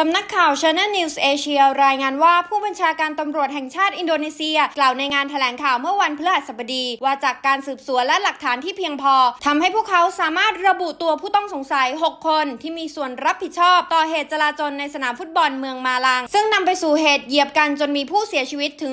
สำนักข่าว Channel News Asia รายงานว่าผู้บัญชาการตำรวจแห่งชาติอินโดนีเซีย กล่าวในงานแถลงข่าวเมื่อวันพฤหัสบดี ว่าจากการสืบสวนและหลักฐานที่เพียงพอทำให้พวกเขาสามารถระบุตัวผู้ต้องสงสัย 6 คนที่มีส่วนรับผิดชอบ ต่อเหตุจลาจลในสนามฟุตบอลเมืองมาลัง ซึ่งนำไปสู่เหตุเหยียบกันจนมีผู้เสียชีวิตถึง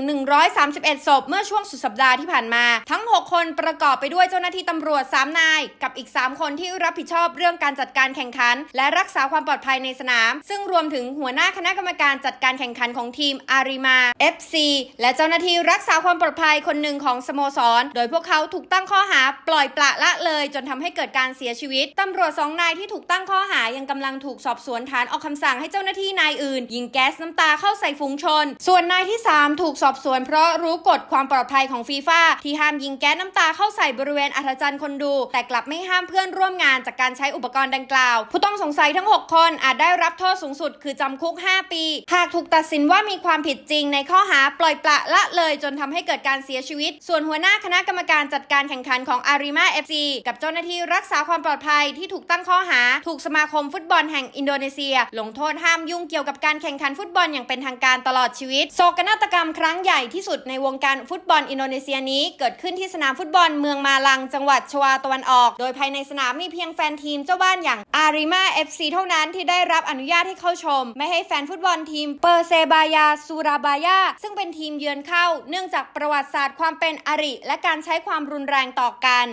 131 ศพ เมื่อช่วงสุดสัปดาห์ที่ผ่านมา ทั้ง 6 คนประกอบไปด้วยเจ้าหน้าที่ตำรวจ 3 นาย กับอีก 3 คนที่รับผิดชอบเรื่องการจัดการแข่งขัน และรักษาความปลอดภัยในสนาม ซึ่งรวมถึงหัวหน้าคณะกรรมการจัดการแข่งขันของทีมอาริมา FC และเจ้าหน้าที่รักษาความปลอดภัยคนหนึ่งของสโมสร โดยพวกเขาถูกตั้งข้อหาปล่อยปละละเลย จนทำให้เกิดการเสียชีวิตตำรวจสองนายที่ถูกตั้งข้อหายังกำลังถูกสอบสวนฐานออกคำสั่งให้เจ้าหน้าที่นายอื่น ยิงแก๊สน้ำตาเข้าใส่ฝูงชน ส่วนนายที่ 3 ถูกสอบสวนเพราะรู้กฎความปลอดภัยของฟีฟ่าที่ห้ามยิงแก๊สน้ำตาเข้าใส่บริเวณอัธจันทร์คนดู แต่กลับไม่ห้ามเพื่อนร่วมงานจากการใช้อุปกรณ์ดังกล่าว ผู้ต้องสงสัยทั้ง 6 คนอาจได้รับโทษสูงสุดคือจำคุก 5 ปี หากถูกตัดสินว่ามีความผิดจริงในข้อหาปล่อยปละละเลยจนทำให้เกิดการเสียชีวิต ส่วนหัวหน้าคณะกรรมการจัดการแข่งขันของอาริมาเอฟซีกับเจ้าหน้าที่รักษาความปลอดภัยที่ถูกตั้งข้อหา ถูกสมาคมฟุตบอลแห่งอินโดนีเซีย ลงโทษห้ามยุ่งเกี่ยวกับการแข่งขันฟุตบอลอย่างเป็นทางการตลอดชีวิต โศกนาฏกรรมครั้งใหญ่ที่สุดในวงการฟุตบอลอินโดนีเซียนี้ เกิดขึ้นที่สนามฟุตบอลเมืองมาลัง จังหวัดชวาตะวันออก โดยภายในสนามมีเพียงแฟนทีมเจ้าบ้านอย่างอาริมาเอฟซีเท่านั้นที่ได้รับอนุญาตให้เข้าชม ไม่ให้แฟนฟุตบอลทีมเปอร์เซบายาซูราบายาซึ่งเป็นทีมเยือนเข้า เนื่องจากประวัติศาสตร์ความเป็นอริ และการใช้ความรุนแรงต่อกัน